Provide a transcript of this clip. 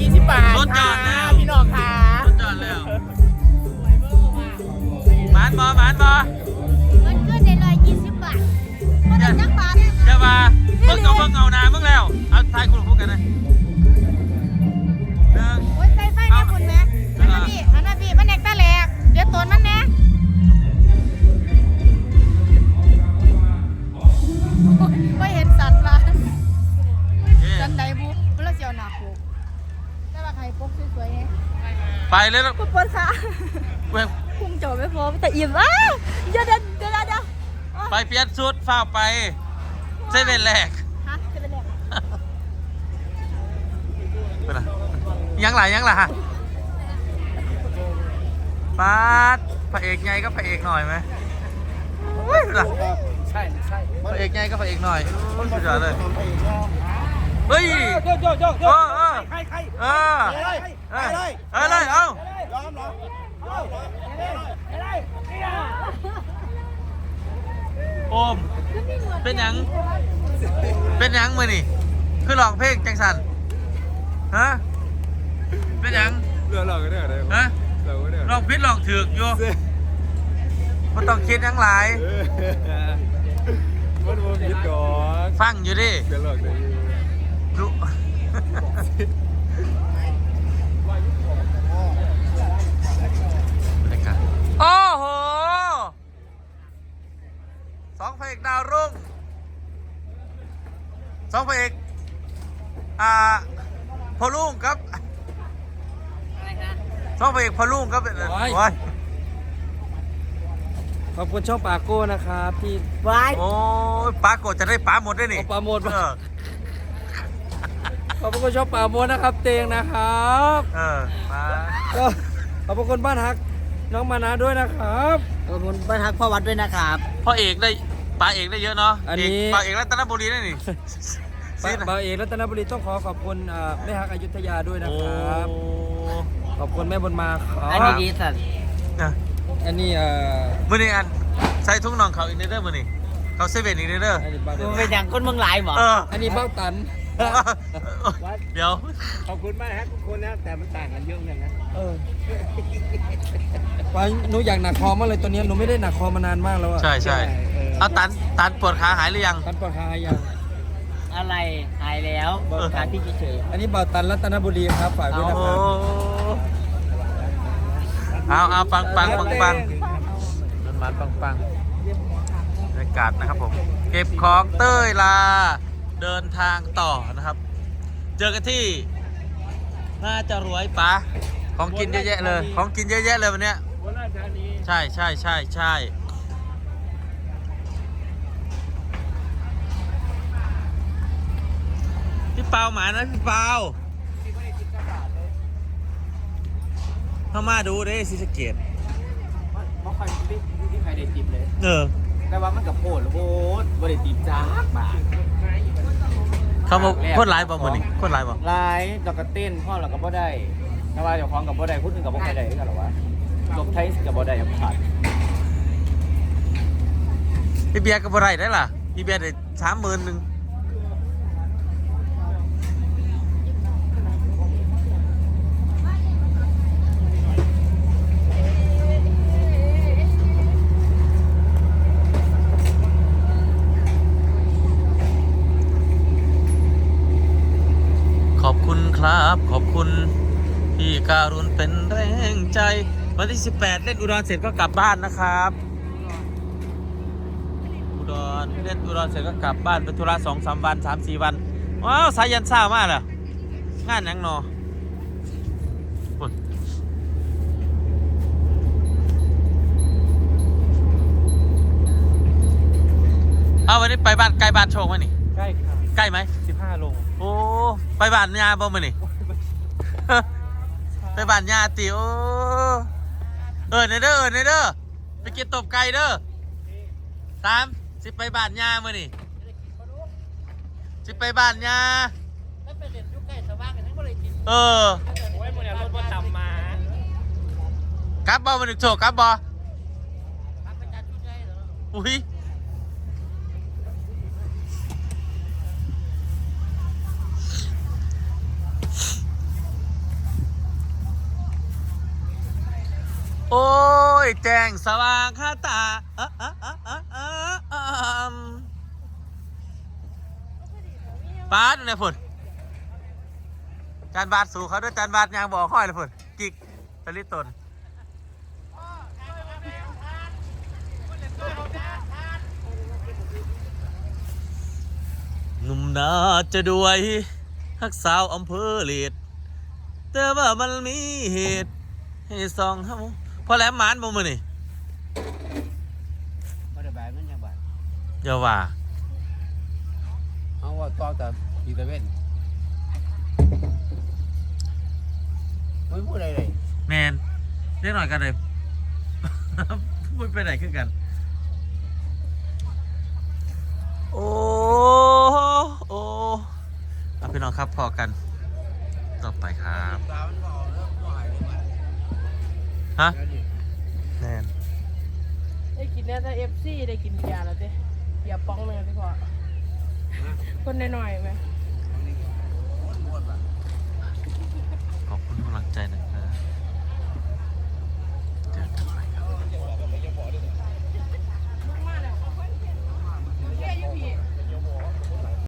20 บาท กสวยๆไงไปเลยนะปุ๊บปวดขาเว้ยพุ่งโจไม่พอแต่อิ่มอ้าวเดี๋ยวเดี๋ยวเดี๋ยวเดี๋ยวไปเปลี่ยนชุดฝ้าวไปเซเว่นแรกฮะจะเป็นแหลกเป็นไรยังหล่ะยังหล่ะฮะปาดพระเอกไงก็พระเอกหน่อยไหมเฮ้ยเป็นไรใช่ใช่พระเอกไงก็พระเอกหน่อยโอ้ยสุดยอดเลยเฮ้ย โยกโยกโยกโยเอกอเออใครเออไปเลยเอไปอเลยเออเลยเอ้าล้อมล้อมเอไปเลยเนี่ยโอม เป็นยัง เป็นยังมือนี่คือร้องเพลงจังสันฮะ เป็นยังเรือเราก็ได้อะไรฮะเราก็ได้ร้องพิษร้องถือกอยู่มันต้องคิดหยังหลายเออมันมันคิดก่อนฟังอยู่ดิเดี๋ยวหลอกเดี๋ยวดูบรรยากาศโอ้โห สองพระเอกดาวรุ่งสองพระเอกอ่าพอลุงครับสองพระเอกพอลุงครับโอ้ยขอบคุณช่องปาโก้นะครับที่ วาย โอ้ยปลาโกดจะได้ปลาหมดด้วยนี่เอาปลาหมด เอมาอขอบคุณช่องปาโมดนะครับ เตงนะครับ เออปลา ก็ขอบคุณบ้านฮัก น้องมานาด้วยนะครับขอบคุณป้าทักพ่อวัดด้วยนะครับพ่อเอกได้ปลาเอกได้เยอะเนาะอันนี้เอกปลาเอกรัตนบุรีได้นี่ป้าบ่าวเอกรัตนบุรีต้องขอขอบคุณอ่าแม่ฮักอยุธยาด้วยนะครับโอ้ขอบคุณแม่บุญมาขออันนี้ดีสัตว์อะอันนี้เอ่อมื่อนี้อันใส่ทุ่งนองเขาอีกเด้อมื่อนี้เขาเซเว่นอีกเด้ออันนี้บ้าวเดมึงเป็นอย่างคนเมืองหลายบ่เอออันนี้เบ้าตัน เดี๋ยว ขอบคุณมากครับทุกคนนะ แต่มันต่างกันเยอะเหมือนกันนะเออป้าหนูอยากหนักคอมากเลยตอนนี้หนูไม่ได้หนักคอมานานมากแล้วอะใช่ใช่เอาตันตันปวดขาหายหรือยัง ตันปอดคายังอะไรหายแล้วเออขาพี่เฉยอันนี้บ่าวตันรัตนบุรีครับฝากด้วยโอ้นะโหครับเอาเอาปังปังปังปังมันมันปังปังบรรยากาศนะครับผม เก็บของเต้ยลา เดินทางต่อนะครับ เจอกันที่น่าจะรวยปะของกินเยอะแยะเลย ของกินเยอะแยะเลยวันเนี้ยโบราณธานีใช่ใช่ใช่ใช่พี่เปาหมานะพี่เปาเข้ามาดูเด้สิสะเกตเพราะใครที่ที่ใครได้จิบเลย เออ แต่ว่ามันกับโพดโพดบ่ได้จิบจ้ากบาท เขาบอกคนร้ายบ่หมดนี่คนร้ายบ่ลายดอกกระเต้นพ่อเราก็บ่ได้แต่ว่าเจ้าของกับบ่ได้พูดถึงกับบ่ใครได้กันหรอวะลบไทยกับบ่ได้ยังขาดพี่เบียร์ก็บ่ได้ได้ล่ะพี่เบียร์ได้สามหมื่นหนึ่งขอบ คุณครับ ขอบคุณพี่การุณเป็นแรงใจ วันที่ 18 เล่นอุดรเสร็จก็กลับบ้านนะครับ อุดรเล่นอุดรเสร็จก็กลับบ้านไปธุระสองสามวันสามสี่วันว้าวสายยันเศร้ามากเลยงานหยังหนอพุ่นเอาวันนี้ไปบ้านใกล้บ้านโชคไหมนี่ ใกล้ค่ะใกล้ไหม15 โลโอ้ ไปบ้านยาบ่มานี่ ไปบ้านยาติโอ้เออเนเด้อเออเนเด้อไปกินตบไก่เด้อตามสิไปบ้านยามื่อนี่สิไปบ้านยาแล้วไปเด็ดยุคใกล้สว่างกันทั้งบริจิตเออโอ้ยมันเนี่ยรถว่าต่ำมากลับบ่มันนึกโชคกลับบ่พักประจานชุดใหญ่เหรออุ้ย โอ้ย แจ้งสว่างข้าตาอะอะอะอะอะอะปาดอยู่ในฝุ่นจานบาดสู่เขาด้วยจานบาดยางบอกห้อยเลยฝุ่นกิกตะลิตนหนุ่มนาจะด้วยฮักสาวอำเภอเลดแต่ว่ามันมีเหตุให้สองเฮา พอแหล้วมานบ่มือนี่บ่ได้บายมันยังบาดอย่าว่าเอาว่าต่อแต่อีตะเวนไม่พูดอะไรเลยแมนเรียกหน่อยกันเลย พูดไปไหนขึ้นกัน โอ้โอ้เอาพี่น้องครับพอกัน ต่อไปครับ ตามันบอก ฮะแล้วนี่แมนได้กินเนี่ยแต่เอฟซีได้กินยาแล้วเจ้ยาป้องเลยพี่พ่อคนหน่อยๆไหมขอบคุณกำลังใจนะ